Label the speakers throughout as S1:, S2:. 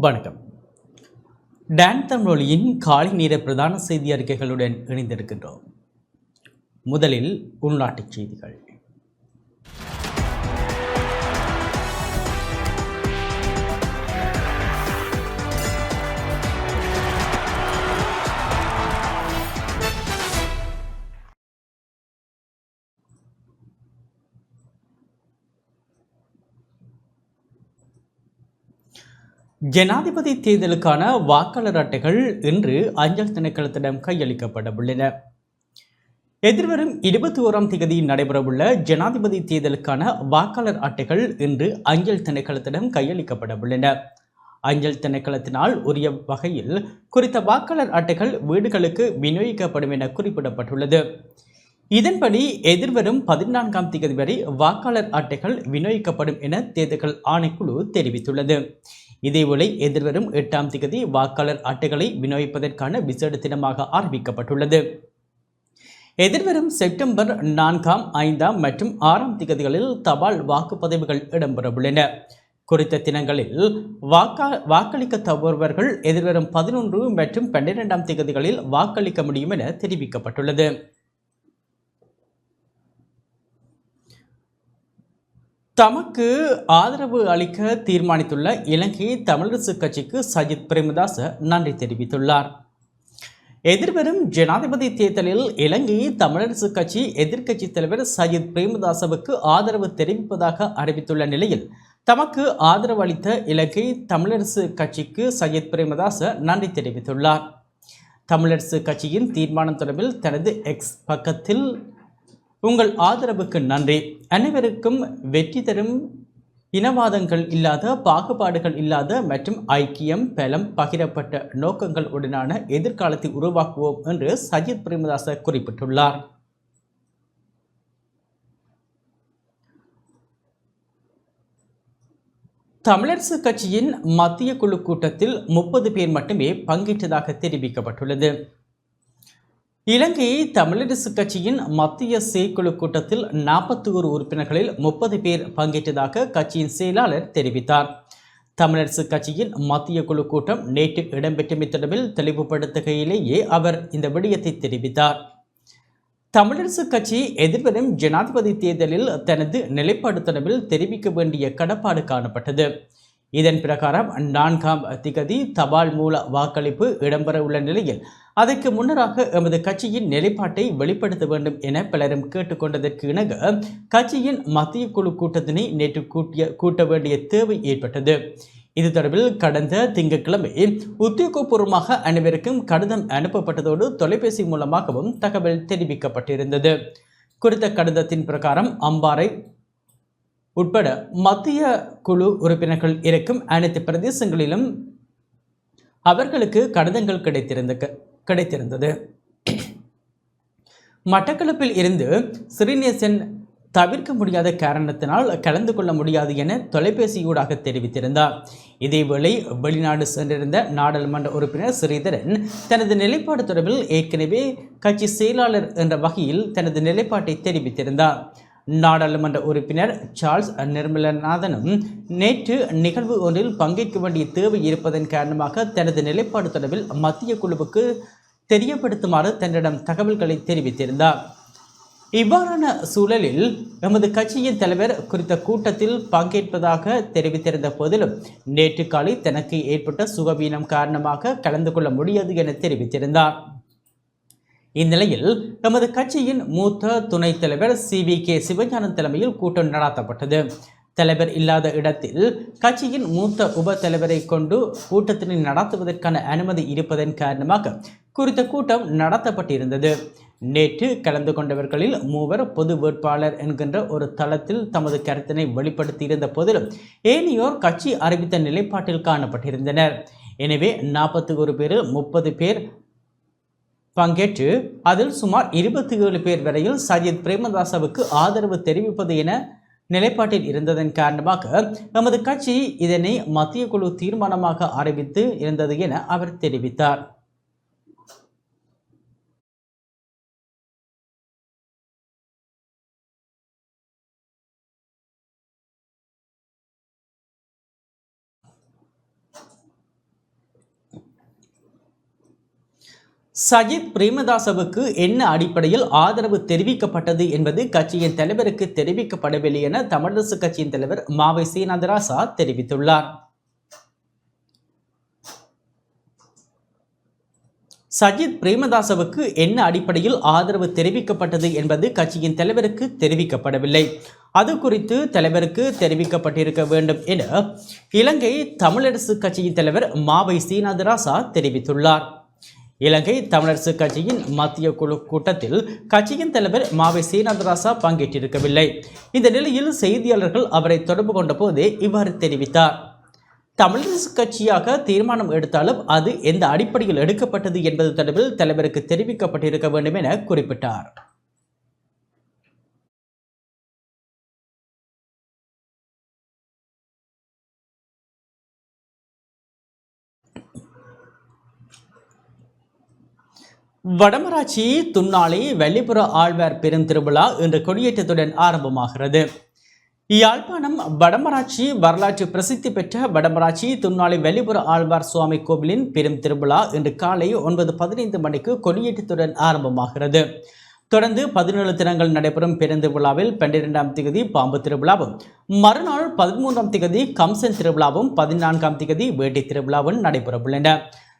S1: வணக்கம். டான் தமிழொலியின் காலை நேர பிரதான செய்தி அறிக்கைகளுடன் இணைந்திருக்கின்றோம். முதலில் உள்நாட்டுச் செய்திகள். ஜனாதிபதி தேர்தலுக்கான வாக்காளர் அட்டைகள் இன்று அஞ்சல் திணைக்களத்திடம் கையளிக்கப்பட உள்ளன எதிர்வரும் இருபத்தி ஓராம் தேதி நடைபெறவுள்ள ஜனாதிபதி தேர்தலுக்கான வாக்காளர் அட்டைகள் இன்று அஞ்சல் திணைக்களத்திடம் கையளிக்கப்பட உள்ளன அஞ்சல் திணைக்களத்தினால் உரிய வகையில் குறித்த வாக்காளர் அட்டைகள் வீடுகளுக்கு விநியோகிக்கப்படும் என குறிப்பிடப்பட்டுள்ளது. இதன்படி எதிர்வரும் பதினான்காம் தேதி வரை வாக்காளர் அட்டைகள் விநியோகிக்கப்படும் என தேர்தல்கள் ஆணைக்குழு தெரிவித்துள்ளது. இதேவேளை எதிர்வரும் எட்டாம் திகதி வாக்காளர் அட்டைகளை விநியோகிப்பதற்கான விசேட தினமாக அறிவிக்கப்பட்டுள்ளது. எதிர்வரும் செப்டம்பர் நான்காம் ஐந்தாம் மற்றும் ஆறாம் திகதிகளில் தபால் வாக்குப்பதிவுகள் இடம்பெறவுள்ளன. குறித்த தினங்களில் வாக்கா வாக்களிக்க தவறுவர்கள் எதிர்வரும் பதினொன்று மற்றும் பன்னிரெண்டாம் திகதிகளில் வாக்களிக்க முடியும் என தெரிவிக்கப்பட்டுள்ளது. தமக்கு ஆதரவு அளிக்க தீர்மானித்துள்ள இலங்கை தமிழரசு கட்சிக்கு சஜித் பிரேமதாச நன்றி தெரிவித்துள்ளார். எதிர்வரும் ஜனாதிபதி தேர்தலில் இலங்கை தமிழரசு கட்சி எதிர்க்கட்சித் தலைவர் சஜித் பிரேமதாசவுக்கு ஆதரவு தெரிவிப்பதாக அறிவித்துள்ள நிலையில் தமக்கு ஆதரவு அளித்த இலங்கை தமிழரசு கட்சிக்கு சஜித் பிரேமதாச நன்றி தெரிவித்துள்ளார். தமிழரசு கட்சியின் தீர்மானம் தொடர்பில் தனது எக்ஸ் பக்கத்தில் உங்கள் ஆதரவுக்கு நன்றி. அனைவருக்கும் வெற்றி தரும் இனவாதங்கள் இல்லாத பாகுபாடுகள் இல்லாத மற்றும் ஐக்கியம் பலம் பகிரப்பட்ட நோக்கங்கள் உடனான எதிர்காலத்தை உருவாக்குவோம் என்று சஜித் பிரேமதாச குறிப்பிட்டுள்ளார். தமிழரசு கட்சியின் மத்திய குழு கூட்டத்தில் முப்பது பேர் மட்டுமே பங்கேற்றதாக தெரிவிக்கப்பட்டுள்ளது. இலங்கை தமிழரசு கட்சியின் மத்திய செயற்குழு கூட்டத்தில் நாற்பத்தி ஒரு உறுப்பினர்களில் முப்பது பேர் பங்கேற்றதாக கட்சியின் செயலாளர் தெரிவித்தார். தமிழரசு கட்சியின் மத்திய குழு கூட்டம் நேற்று இடம்பெற்றமை தொடர்பில் தெளிவுபடுத்துகையிலேயே அவர் இந்த விடயத்தை தெரிவித்தார். தமிழரசு கட்சி எதிர்வரும் ஜனாதிபதி தேர்தலில் தனது நிலைப்பாடு தொடர்பில் தெரிவிக்க வேண்டிய கடப்பாடு காணப்பட்டது. இதன் பிரகாரம் நான்காம் திகதி தபால் மூல வாக்களிப்பு இடம்பெற உள்ள நிலையில் அதற்கு முன்னராக எமது கட்சியின் நிலைப்பாட்டை வெளிப்படுத்த வேண்டும் என பலரும் கேட்டுக்கொண்டதற்கு இணங்க கட்சியின் மத்திய குழு கூட்டத்தினை நேற்று கூட்டிய கூட்ட வேண்டிய தேவை ஏற்பட்டது. இது தொடர்பில் கடந்த திங்கட்கிழமை உத்தியோகபூர்வமாக அனைவருக்கும் கடிதம் அனுப்பப்பட்டதோடு தொலைபேசி மூலமாகவும் தகவல் தெரிவிக்கப்பட்டிருந்தது. குறித்த கடிதத்தின் பிரகாரம் அம்பாறை உட்பட மத்திய குழு உறுப்பினர்கள் இருக்கும் அனைத்து பிரதேசங்களிலும் அவர்களுக்கு கடிதங்கள் கிடைத்திருந்த கிடைத்திருந்தது. மட்டக்களப்பில் இருந்து ஸ்ரீநேசன் தவிர்க்க முடியாத காரணத்தினால் கலந்து கொள்ள முடியாது என தொலைபேசியூடாக தெரிவித்திருந்தார். இதேவேளை வெளிநாடு சென்றிருந்த நாடாளுமன்ற உறுப்பினர் ஸ்ரீதரன் தனது நிலைப்பாடு தொடர்பில் ஏற்கனவே கட்சி செயலாளர் என்ற வகையில் தனது நிலைப்பாட்டை தெரிவித்திருந்தார். நாடாளுமன்ற உறுப்பினர் சார்ல்ஸ் நிர்மலநாதனும் நேற்று நிகழ்வு ஒன்றில் பங்கேற்க வேண்டிய தேவை இருப்பதன் காரணமாக தனது நிலைப்பாடு தொடர்பில் மத்திய குழுவுக்கு தெரியப்படுத்துமாறு தன்னிடம் தகவல்களை தெரிவித்திருந்தார். இவ்வாறான சூழலில் எமது கட்சியின் தலைவர் குறித்த கூட்டத்தில் பங்கேற்பதாக தெரிவித்திருந்த போதிலும் நேற்று காலை தனக்கு ஏற்பட்ட சுகவீனம் காரணமாக கலந்து கொள்ள முடியாது என தெரிவித்திருந்தார். இந்நிலையில் எமது கட்சியின் மூத்த துணைத் தலைவர் சி. வி. கே. சிவஞானம் தலைமையில் கூட்டம் நடாத்தப்பட்டது. தலைவர் இல்லாத இடத்தில் கட்சியின் மூத்த உப தலைவரை கொண்டு கூட்டத்தினை நடத்துவதற்கான அனுமதி இருப்பதன் காரணமாக குறித்த கூட்டம் நடத்தப்பட்டிருந்தது. நேற்று கலந்து கொண்டவர்களில் மூவர் பொது வேட்பாளர் என்கின்ற ஒரு தளத்தில் தமது கருத்தினை வெளிப்படுத்தியிருந்த போதிலும் ஏனையோர் கட்சி அறிவித்த நிலைப்பாட்டில் காணப்பட்டிருந்தனர். எனவே நாற்பத்தி ஒரு பேர் முப்பது பேர் பங்கேற்று அதில் சுமார் இருபத்தி ஏழு பேர் வரையில் சஜித் பிரேமதாசவுக்கு ஆதரவு தெரிவிப்பது என நிலைப்பாட்டில் இருந்ததன் காரணமாக நமது கட்சி இதனை மத்திய குழு தீர்மானமாக அறிவித்து இருந்தது என அவர் தெரிவித்தார். சஜித் பிரேமதாசவுக்கு என்ன அடிப்படையில் ஆதரவு தெரிவிக்கப்பட்டது என்பது கட்சியின் தலைவருக்கு தெரிவிக்கப்படவில்லை என தமிழரசு கட்சியின் தலைவர் மாவை சீனாதராசா தெரிவித்துள்ளார். சஜித் பிரேமதாசவுக்கு என்ன அடிப்படையில் ஆதரவு தெரிவிக்கப்பட்டது என்பது கட்சியின் தலைவருக்கு தெரிவிக்கப்படவில்லை. அது குறித்து தலைவருக்கு தெரிவிக்கப்பட்டிருக்க வேண்டும் என இலங்கை தமிழரசு கட்சியின் தலைவர் மாவை சீனாதராசா தெரிவித்துள்ளார். இலங்கை தமிழரசு கட்சியின் மத்திய குழு கூட்டத்தில் கட்சியின் தலைவர் மாவை சீனாதராசா பங்கேற்றிருக்கவில்லை. இந்த நிலையில் செய்தியாளர்கள் அவரை தொடர்பு கொண்ட போதே இவ்வாறு தெரிவித்தார். தமிழரசு கட்சியாக தீர்மானம் எடுத்தாலும் அது எந்த அடிப்படையில் எடுக்கப்பட்டது என்பது தொடர்பில் தலைவருக்கு தெரிவிக்கப்பட்டிருக்க வேண்டும் என குறிப்பிட்டார். வடமராட்சி துன்னாலை வெள்ளிப்புற ஆழ்வார் பெருந்திருவிழா இன்று கொடியேற்றத்துடன் ஆரம்பமாகிறது. யாழ்ப்பாணம் வடமராட்சி வரலாற்று பிரசித்தி பெற்ற வடமராட்சி துன்னாலை வெள்ளிப்புற ஆழ்வார் சுவாமி கோவிலின் பெரும் திருவிழா இன்று காலை ஒன்பது பதினைந்து மணிக்கு கொடியேற்றத்துடன் ஆரம்பமாகிறது. தொடர்ந்து பதினேழு தினங்கள் நடைபெறும் பேருந்து விழாவில் பன்னிரெண்டாம் திகதி பாம்பு திருவிழாவும் மறுநாள் பதிமூன்றாம் திகதி கம்சன் திருவிழாவும் பதினான்காம் திகதி வேட்டி திருவிழாவும் நடைபெறவுள்ளன.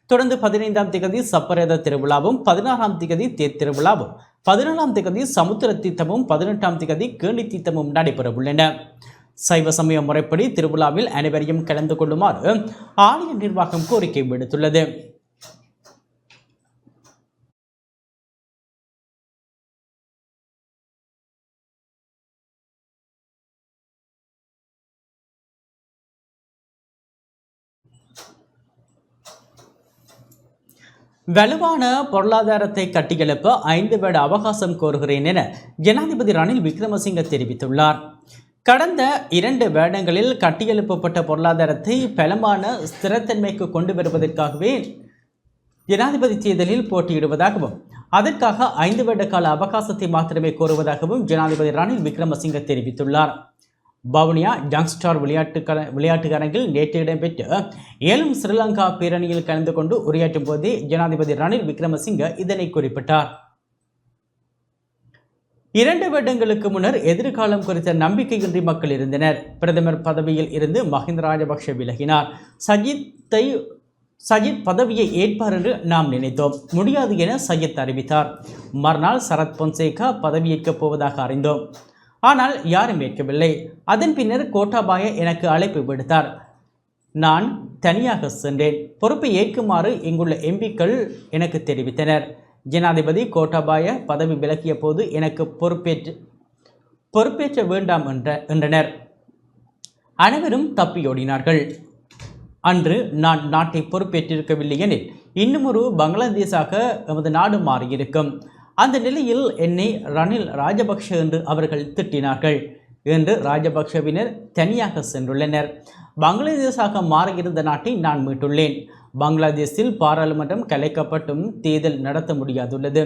S1: தொடர்ந்து பதினைந்தாம் திகதி சப்பரேத திருவிழாவும் பதினாறாம் திகதி தேர் திருவிழாவும் பதினேழாம் திகதி சமுத்திர தீர்த்தமும் பதினெட்டாம் திகதி கேணி தீர்த்தமும் நடைபெற உள்ளன சைவ சமய முறைப்படி திருவிழாவில் அனைவரையும் கலந்து கொள்ளுமாறு ஆலய நிர்வாகம் கோரிக்கை விடுத்துள்ளது. வலுவான பொருளாதாரத்தை கட்டியெழுப்ப ஐந்து வேட அவகாசம் கோருகிறேன் என ஜனாதிபதி ரணில் விக்ரமசிங்க தெரிவித்துள்ளார். கடந்த இரண்டு வேடங்களில் கட்டியெழுப்பப்பட்ட பொருளாதாரத்தை பலமான ஸ்திரத்தன்மைக்கு கொண்டு வருவதற்காகவே ஜனாதிபதி தேர்தலில் போட்டியிடுவதாகவும் அதற்காக ஐந்து வருட கால அவகாசத்தை மாத்திரமே கோருவதாகவும் ஜனாதிபதி ரணில் விக்ரமசிங்க தெரிவித்துள்ளார். பவுனியா ஜங்ஸ்டார் விளையாட்டு கல விளையாட்டு அரங்கில் நேற்று இடம்பெற்ற ஏழும் ஸ்ரீலங்கா பேரணியில் கலந்து கொண்டு உரையாற்றும் போதே ஜனாதிபதி ரணில் விக்ரமசிங்க இதனை குறிப்பிட்டார். இரண்டு வருடங்களுக்கு முன்னர் எதிர்காலம் குறித்த நம்பிக்கையின்றி மக்கள் இருந்தனர். பிரதமர் பதவியில் இருந்து மஹிந்த ராஜபக்ஷ விலகினார். சஜித்தை சஜித் பதவியை ஏற்பார் என்று நாம் நினைத்தோம். முடியாது என சஜித் அறிவித்தார். மறுநாள் சரத் பொன்சேகா பதவியேற்கப் போவதாக அறிந்தோம். ஆனால் யாரும் ஏற்கவில்லை. அதன் பின்னர் கோட்டாபாய எனக்கு அழைப்பு விடுத்தார். நான் தனியாக சென்றேன். பொறுப்பை ஏற்குமாறு இங்குள்ள எம்பிக்கள் எனக்கு தெரிவித்தனர். ஜனாதிபதி கோட்டாபாய பதவி விலகிய போது எனக்கு பொறுப்பேற்று பொறுப்பேற்ற வேண்டாம் என்ற என்றனர். அனைவரும் தப்பியோடினார்கள் அன்று நான் நாட்டை பொறுப்பேற்றிருக்கவில்லை எனில் இன்னுமொரு பங்களாதேஷாக எமது நாடு மாறியிருக்கும். அந்த நிலையில் என்னை ரணில் ராஜபக்ஷ என்று அவர்கள் திட்டினார்கள் என்று ராஜபக்ஷவினர் தனியாக சென்றுள்ளனர். பங்களாதேஷாக மாறியிருந்த நாட்டை நான் மீட்டுள்ளேன். பங்களாதேஷில் பாராளுமன்றம் கலைக்கப்பட்டும் தேர்தல் நடத்த முடியாதுள்ளது.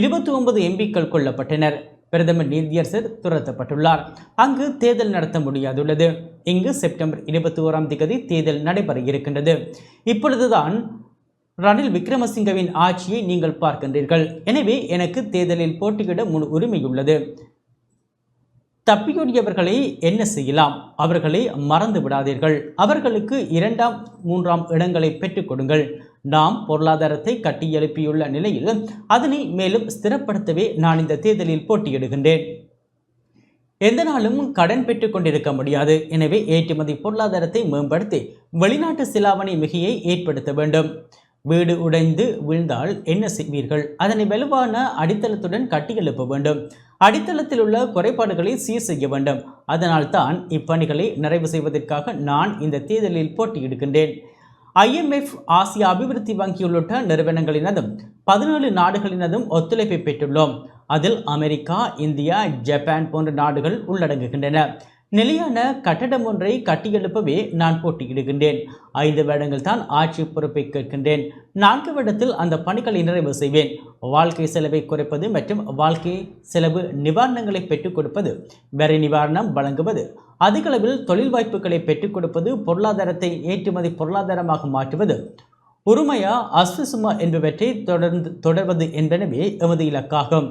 S1: இருபத்தி ஒன்பது எம்பிக்கள் கொல்லப்பட்டனர். பிரதமர் நீதியரசர் துரத்தப்பட்டுள்ளார். அங்கு தேர்தல் நடத்த முடியாதுள்ளது. இங்கு செப்டம்பர் இருபத்தி ஓராம் தேதி தேர்தல் நடைபெற இருக்கின்றது. இப்பொழுதுதான் ரணில் விக்ரமசிங்கவின் ஆட்சியை நீங்கள் பார்க்கின்றீர்கள். எனவே எனக்கு தேர்தலில் போட்டியிட முன் உரிமையுள்ளது. தப்பியோடியவர்களை என்ன செய்யலாம்? அவர்களை மறந்து விடாதீர்கள். அவர்களுக்கு இரண்டாம் மூன்றாம் இடங்களை பெற்றுக் கொடுங்கள். நாம் பொருளாதாரத்தை கட்டியெழுப்பியுள்ள நிலையில் அதனை மேலும் ஸ்திரப்படுத்தவே நான் இந்த தேர்தலில் போட்டியிடுகின்றேன். எந்த நாளும் கடன் பெற்றுக் கொண்டிருக்க முடியாது. எனவே ஏற்றுமதி பொருளாதாரத்தை மேம்படுத்தி வெளிநாட்டு சிலாவணி மிகையை ஏற்படுத்த வேண்டும். வீடு உடைந்து விழுந்தால் என்ன செய்வீர்கள்? அதனை வலுவான அடித்தளத்துடன் கட்டியெழுப்ப வேண்டும். அடித்தளத்தில் உள்ள குறைபாடுகளை சீர் செய்ய வேண்டும். அதனால்தான் இப்பணிகளை நிறைவு செய்வதற்காக நான் இந்த தேர்தலில் போட்டியிடுகின்றேன். ஐஎம்எஃப் ஆசிய அபிவிருத்தி வங்கி உள்ளிட்ட நிறுவனங்களினதும் பதினேழு நாடுகளினதும் ஒத்துழைப்பை பெற்றுள்ளோம். அதில் அமெரிக்கா இந்தியா ஜப்பான் போன்ற நாடுகள் உள்ளடங்குகின்றன. நிலையான கட்டடம் ஒன்றை கட்டியெழுப்பவே நான் போட்டியிடுகின்றேன். ஐந்து வருடங்கள் தான் ஆட்சி பொறுப்பை கேட்கின்றேன். நான்கு வருடத்தில் அந்த பணிகளை நிறைவு செய்வேன். வாழ்க்கை செலவை குறைப்பது மற்றும் வாழ்க்கை செலவு நிவாரணங்களை பெற்றுக் கொடுப்பது வரி நிவாரணம் வழங்குவது அதிகளவில் தொழில் வாய்ப்புகளை பெற்றுக் கொடுப்பது பொருளாதாரத்தை ஏற்றுமதி பொருளாதாரமாக மாற்றுவது உருமையா அஸ்வசுமா என்பவற்றை தொடர்ந்து தொடர்வது என்பனவே எமது இலக்காகும்.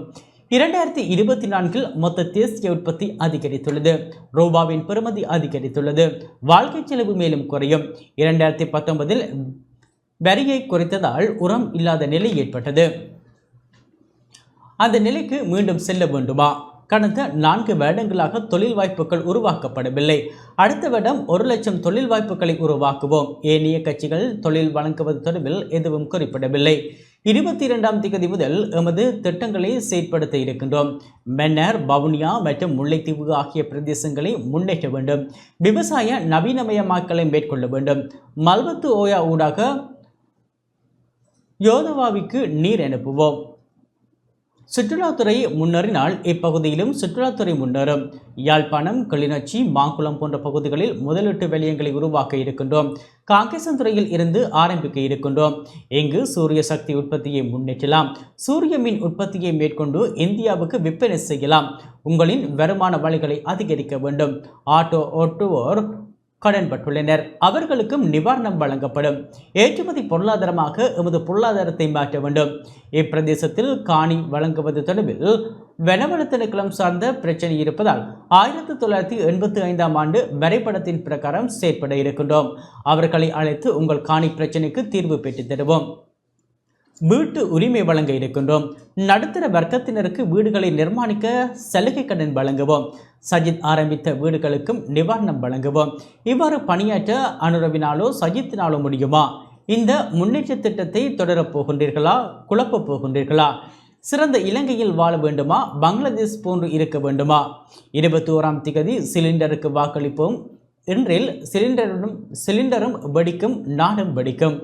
S1: இரண்டாயிரத்தி இருபத்தி நான்கில் மொத்த தேசிய உற்பத்தி அதிகரித்துள்ளது. ரூபாவின் பெறுமதி அதிகரித்துள்ளது. வாழ்க்கை செலவு மேலும் குறையும். இரண்டாயிரத்தி பத்தொன்பதில் வரியை குறைத்ததால் உரம் இல்லாத நிலை ஏற்பட்டது. அந்த நிலைக்கு மீண்டும் செல்ல வேண்டுமா? கடந்த நான்கு வருடங்களாக தொழில் வாய்ப்புகள் உருவாக்கப்படவில்லை. அடுத்த வருடம் ஒரு லட்சம் தொழில் வாய்ப்புகளை உருவாக்குவோம். ஏனைய கட்சிகள் தொழில் வழங்குவது தொடர்பில் எதுவும் குறிப்பிடவில்லை. இருபத்தி இரண்டாம் திகதி முதல் எமது திட்டங்களை செயற்படுத்த இருக்கின்றோம். மன்னர் வவுனியா மற்றும் முல்லைத்தீவு ஆகிய பிரதேசங்களை முன்னேற்ற வேண்டும். விவசாய நவீனமயமாக்கலை மேற்கொள்ள வேண்டும். மல்வத்து ஓயா ஊடாக யோதவாவிற்கு நீர் அனுப்புவோம். சுற்றுலாத்துறை முன்னறினால் இப்பகுதியிலும் சுற்றுலாத்துறை முன்னேறும் யாழ்ப்பாணம் கிளிநொச்சி மாங்குளம் போன்ற பகுதிகளில் முதலீட்டு வலயங்களை உருவாக்க இருக்கின்றோம். காங்கேசன்துறையில் இருந்து ஆரம்பிக்க இருக்கின்றோம். இங்கு சூரிய சக்தி உற்பத்தியை முன்னேற்றலாம். சூரிய மின் உற்பத்தியை மேற்கொண்டு இந்தியாவுக்கு விற்பனை செய்யலாம். உங்களின் வருமான வழிகளை அதிகரிக்க வேண்டும். ஆட்டோ ஓட்டுவோர் கடன்பட்டுள்ளனர். அவர்களுக்கும் நிவாரணம் வழங்கப்படும். ஏற்றுமதி பொருளாதாரமாக எமது பொருளாதாரத்தை மாற்ற வேண்டும். இப்பிரதேசத்தில் காணி வழங்குவது தொடர்பில் வனவள திணைக்களம் சார்ந்த பிரச்சனை இருப்பதால் ஆயிரத்தி தொள்ளாயிரத்தி எண்பத்தி ஐந்தாம் ஆண்டு வரைபடத்தின் பிரகாரம் செயற்பட இருக்கின்றோம். அவர்களை அழைத்து உங்கள் காணி பிரச்சனைக்கு தீர்வு பெற்றுத் தருவோம். வீட்டு உரிமை வழங்க இருக்கின்றோம். நடுத்தர வர்க்கத்தினருக்கு வீடுகளை நிர்மாணிக்க சலுகை கடன் வழங்குவோம். சஜித் ஆரம்பித்த வீடுகளுக்கும் நிவாரணம் வழங்குவோம். இவ்வாறு பணியாற்ற அனுரவினாலோ சஜித்தினாலோ முடியுமா? இந்த முன்னேற்ற திட்டத்தை தொடரப் போகின்றீர்களா? குழப்பப் போகின்றீர்களா? சிறந்த இலங்கையில் வாழ வேண்டுமா? பங்களாதேஷ் போன்று இருக்க வேண்டுமா? இருபத்தி ஓராம் திகதி சிலிண்டருக்கு வாக்களிப்போம். இன்றில் சிலிண்டரும் சிலிண்டரும் வெடிக்கும் நாடும் வெடிக்கும்.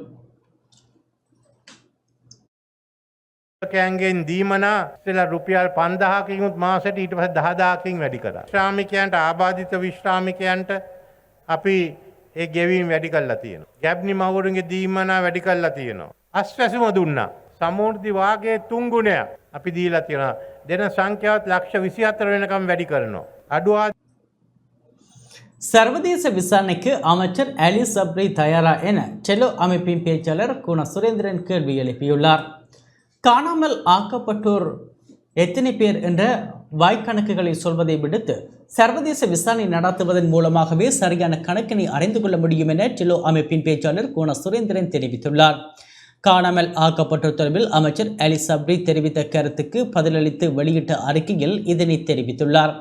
S2: කෑන්ගෙන් දීමනා ස්ටෙල රුපියල් පන්දහකිමුත් මාසට ඊට පස දහදාකින් වැඩි කර. ශ්‍රාමිකයන්ට ආබාධිත විශ්‍රාමිකයන්ට අපි ඒ ගෙවීම් වැඩි කල්ලා තියෙන. ගැබ්නි මවුරුන්ගේ දීමනා වැඩි කල්ලා තියෙනවා. අස්වැසුම දුන්නා. සමෘර්ධි වාගේ තුංගුණයක් අපි දීලා තියෙනවා. දෙන සංඛ්‍යාවත් ලක්ෂ විසිහත්තර වෙනකම් වැඩි කරනවා. අඩුවා
S1: சர்வதேச விசாரணைக்கு அமைச்சர் அலி சப்ரி தயாரா என செலோ அமைப்பின் பேச்சாளர் குண சுரேந்திரன் கேள்வி எழுப்பியுள்ளார் காணாமல் ஆக்கப்பட்டோர் எத்தனை பேர் என்ற வாய்க்கணக்குகளை சொல்வதை விடுத்து சர்வதேச விசாரணை நடத்துவதன் மூலமாகவே சரியான கணக்கினை அறிந்து கொள்ள முடியும் என டிலோ அமைப்பின் பேச்சாளர் கோண சுரேந்திரன் தெரிவித்துள்ளார். காணாமல் ஆக்கப்பட்டோர் தொடர்பில் அமைச்சர் அலிசப்ரி தெரிவித்த கருத்துக்கு பதிலளித்து வெளியிட்ட அறிக்கையில் இதனை தெரிவித்துள்ளார்.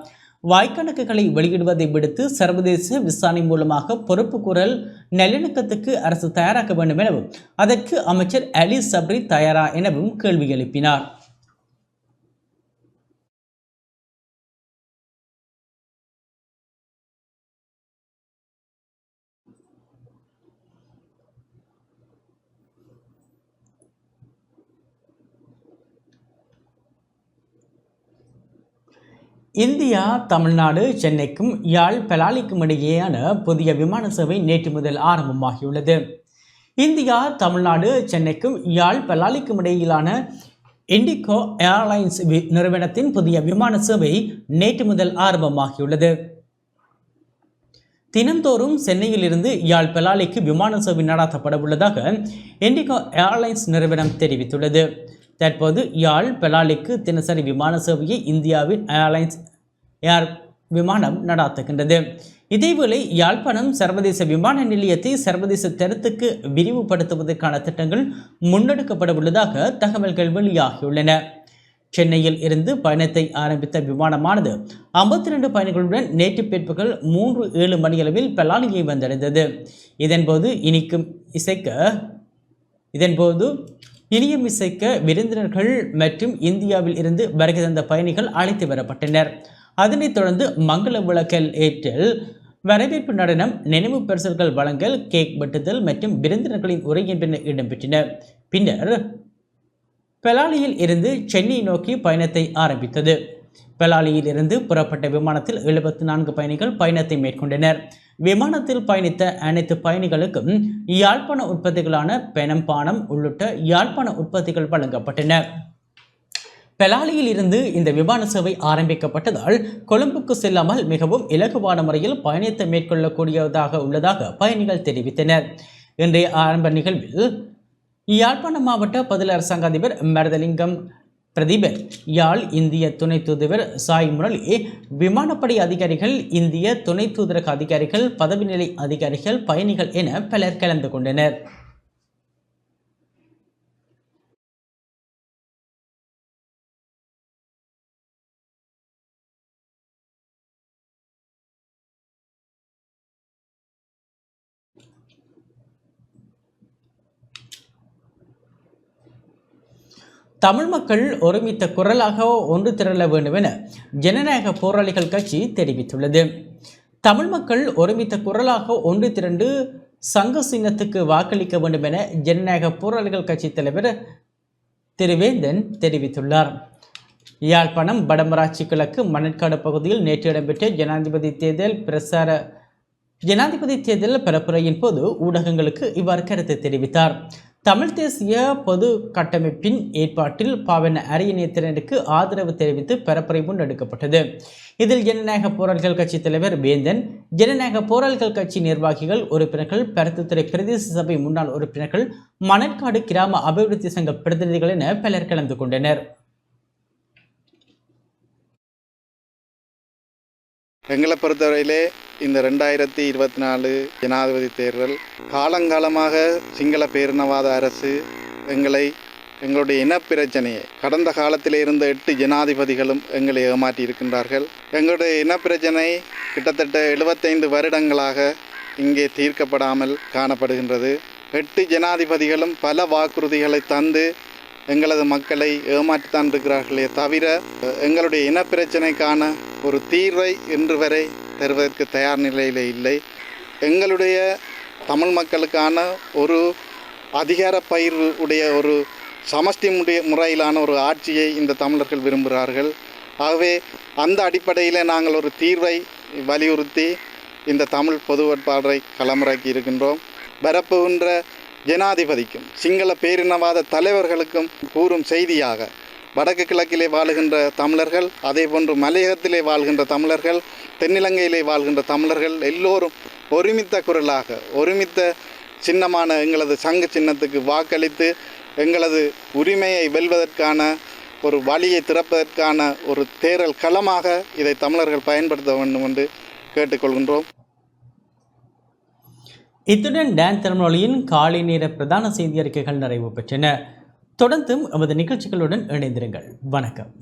S1: வாய்க்கணக்குகளை வெளியிடுவதை விடுத்து சர்வதேச விசாரணை மூலமாக பொறுப்பு குரல் நல்லிணக்கத்துக்கு அரசு தயாராக்க வேண்டும் எனவும் அதற்கு அமைச்சர் அலி சப்ரி தயாரா எனவும் கேள்வி எழுப்பினார். இந்தியா தமிழ்நாடு சென்னைக்கும் யாழ் பெலாலிக்கும் இடையேயான புதிய விமான சேவை நேற்று முதல் ஆரம்பமாகியுள்ளது. இந்தியா தமிழ்நாடு சென்னைக்கும் யாழ் பெலாலிக்கும் இடையிலான இண்டிகோ ஏர்லைன்ஸ் வி- நிறுவனத்தின் புதிய விமான சேவை நேற்று முதல் ஆரம்பமாகியுள்ளது. தினந்தோறும் சென்னையிலிருந்து யாழ் பெலாலிக்கு விமான சேவை நடாத்தப்பட உள்ளதாக இண்டிகோ ஏர்லைன்ஸ் நிறுவனம் தெரிவித்துள்ளது. தற்போது யாழ் பெலாலிக்கு தினசரி விமான சேவையை இந்தியாவின் ஏர்லைன்ஸ் ஏர் விமானம் நடாத்துகின்றது. இதேவேளை யாழ்ப்பாணம் சர்வதேச விமான நிலையத்தை சர்வதேச தரத்துக்கு விரிவுபடுத்துவதற்கான திட்டங்கள் முன்னெடுக்கப்பட உள்ளதாக தகவல்கள் வெளியாகியுள்ளன. சென்னையில் இருந்து பயணத்தை ஆரம்பித்த விமானமானது 52 ரெண்டு பயணிகளுடன் நேற்று பிற்பகல் மூன்று ஏழு மணியளவில் பெலாலியை வந்தடைந்தது. இதன்போது இனிக்கும் இசைக்க இதன்போது இனியமிசைக்க விருந்தினர்கள் மற்றும் இந்தியாவில் இருந்து வருகை தந்த பயணிகள் அழைத்து வரப்பட்டனர். அதனைத் தொடர்ந்து மங்கள விளக்கல் ஏற்றல் வரவேற்பு நடனம் நினைவு பரிசல்கள் வழங்கல் கேக் வெட்டுதல் மற்றும் விருந்தினர்களின் உரை என்பன இடம்பெற்றன. பின்னர் பெலாலியில் இருந்து சென்னை நோக்கி பயணத்தை ஆரம்பித்தது. பெலாலியில் இருந்து புறப்பட்ட விமானத்தில் எழுபத்தி நான்கு பயணிகள் பயணத்தை மேற்கொண்டனர். விமானத்தில் பயணித்த அனைத்து பயணிகளுக்கும் யாழ்ப்பாண உற்பத்திகளான பெனம்பானம் உள்ளிட்ட யாழ்ப்பாண உற்பத்திகள் வழங்கப்பட்டன. பெலாலியில் இருந்து இந்த விமான சேவை ஆரம்பிக்கப்பட்டதால் கொழும்புக்கு செல்லாமல் மிகவும் இலகுவான முறையில் பயணத்தை மேற்கொள்ளக்கூடியதாக உள்ளதாக பயணிகள் தெரிவித்தனர். இன்றைய ஆரம்ப நிகழ்வில் யாழ்ப்பாணம் மாவட்ட பதில் அரசாங்க அதிபர் மரதலிங்கம் பிரதிபர். யாழ் இந்திய துணை தூதுவர் சாய் முரளி. விமானப்படை அதிகாரிகள் இந்திய துணை தூதரக அதிகாரிகள் பதவி நிலை அதிகாரிகள் பயணிகள் என பலர் கலந்து கொண்டனர். தமிழ் மக்கள் ஒருமித்த குரலாக ஒன்று திரள வேண்டும் என ஜனநாயக போராளிகள் கட்சி தெரிவித்துள்ளது. தமிழ் மக்கள் ஒருமித்த குரலாக ஒன்று திரண்டு சங்க சின்னத்துக்கு வாக்களிக்க வேண்டும் என ஜனநாயக போராளிகள் கட்சி தலைவர் திருவேந்தன் தெரிவித்துள்ளார். யாழ்ப்பாணம் வடமராட்சி கிழக்கு மணற்காடு பகுதியில் நேற்று இடம்பெற்ற ஜனாதிபதி தேர்தல் பிரசார ஜனாதிபதி தேர்தல் பரப்புரையின் போது ஊடகங்களுக்கு இவ்வாறு கருத்து தெரிவித்தார். தமிழ் தேசிய பொது கட்டமைப்பின் ஏற்பாட்டில் பாவன அரியநேத்திரனுக்கு ஆதரவு தெரிவித்து பரப்புரை முன்னெடுக்கப்பட்டது இதில் ஜனநாயக போராளிகள் கட்சி தலைவர் வேந்தன் ஜனநாயக போராளிகள் கட்சி நிர்வாகிகள் உறுப்பினர்கள் பருத்தித்துறை பிரதேச சபை முன்னாள் உறுப்பினர்கள் மணற்காடு கிராம அபிவிருத்தி சங்க பிரதிநிதிகள் என பலர் கலந்து கொண்டனர்.
S3: எங்களை பொறுத்தவரையிலே இந்த ரெண்டாயிரத்தி இருபத்தி நாலு ஜனாதிபதி தேர்தல் காலங்காலமாக சிங்கள பேரினவாத அரசு எங்களை எங்களுடைய இனப்பிரச்சனையை கடந்த காலத்தில் இருந்த எட்டு ஜனாதிபதிகளும் எங்களை ஏமாற்றி இருக்கின்றார்கள் எங்களுடைய இனப்பிரச்சனை கிட்டத்தட்ட எழுபத்தைந்து வருடங்களாக இங்கே தீர்க்கப்படாமல் காணப்படுகின்றது. எட்டு ஜனாதிபதிகளும் பல வாக்குறுதிகளை தந்து எங்களது மக்களை ஏமாற்றித்தான் இருக்கிறார்களே தவிர எங்களுடைய இனப்பிரச்சனைக்கான ஒரு தீர்வை இன்று வரை தருவதற்கு தயார் நிலையில் இல்லை. எங்களுடைய தமிழ் மக்களுக்கான ஒரு அதிகார பயிர்வு உடைய ஒரு சமஷ்டி முடைய முறையிலான ஒரு ஆட்சியை இந்த தமிழர்கள் விரும்புகிறார்கள். ஆகவே அந்த அடிப்படையில் நாங்கள் ஒரு தீர்வை வலியுறுத்தி இந்த தமிழ் பொது வேட்பாளரை களமிறக்கி இருக்கின்றோம். வரப்புகின்ற ஜனாதிபதிக்கும் சிங்கள பேரினவாத தலைவர்களுக்கும் கூறும் செய்தியாக வடக்கு கிழக்கிலே வாழுகின்ற தமிழர்கள் அதே போன்று மலையகத்திலே வாழ்கின்ற தமிழர்கள் தென்னிலங்கையிலே வாழ்கின்ற தமிழர்கள் எல்லோரும் ஒருமித்த குரலாக ஒருமித்த சின்னமான எங்களது சங்க சின்னத்துக்கு வாக்களித்து எங்களது உரிமையை வெல்வதற்கான ஒரு வழியை திறப்பதற்கான ஒரு தேரல் களமாக இதை தமிழர்கள் பயன்படுத்த வேண்டும் என்று கேட்டுக்கொள்கின்றோம்.
S1: இத்துடன் டேன் திருமொழியின் காலை நேர பிரதான செய்தி அறிக்கைகள் நிறைவு பெற்றன. தொடர்ந்தும் எமது நிகழ்ச்சிகளுடன் இணைந்திருங்கள். வணக்கம்.